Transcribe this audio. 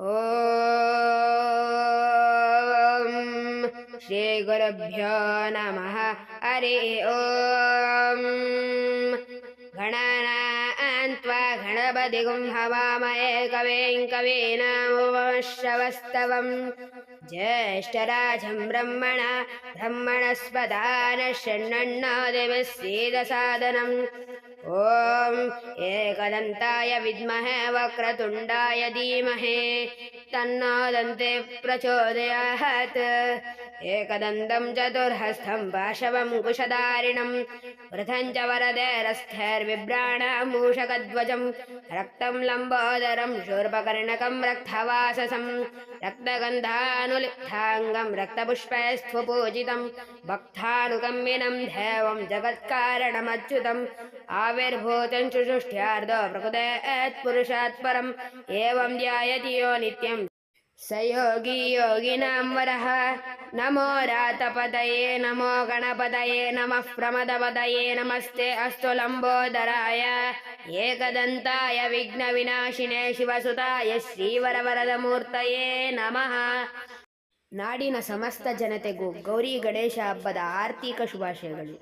ॐ श्रीगुरुभ्यो नमः। हरि ॐ गणनान्त्वा गणपतिगुं हवामहे कवीं कवीनामुपमश्रवस्तवम् ज्येष्ठराजं ब्रह्मण ब्रह्मणस्पदान षण्णन्नादिभिः सीदसादनम् ॐ एकदन्ताय विद्महे वक्रतुण्डाय धीमहि तन्नो दन्ते प्रचोदयात् एकदन्तं चतुर्हस्तं पाशवं कुशधारिणं वृथं च वरदेरस्थैर्बिभ्राणमूषकध्वजं रक्तं लम्बोदरं शूर्पकर्णकं रक्तवाससं रक्तगन्धानुलिप्ताङ्गं रक्तपुष्पैस्त्वपूजितं भक्तानुकम्बिनं देवं जगत्कारणमच्युतम् आविर्भूतं शुषुष्ट्यार्धो प्रकृतेत्पुरुषात् परम् एवं ध्यायति यो नित्यं स योगी योगिनां वरः ನಮೋ ರಾತಪದಯೇ, ನಮೋ ಗಣಪದಯೇ, ನಮಃ ಪ್ರಮದಪದಯೇ, ನಮಸ್ತೆ ಅಸ್ತು ಲಂಬೋದರಾಯ ಏಕದಂತಾಯ ವಿಘ್ನ ವಿನಾಶಿನೇ ಶಿವಸುತಾಯ ಶ್ರೀವರವರದ ಮೂರ್ತಯೇ ನಮಃ. ನಾಡಿನ ಸಮಸ್ತ ಜನತೆಗೂ ಗೌರಿ ಗಣೇಶ ಹಬ್ಬದ ಆರ್ಥಿಕ ಶುಭಾಶಯಗಳು.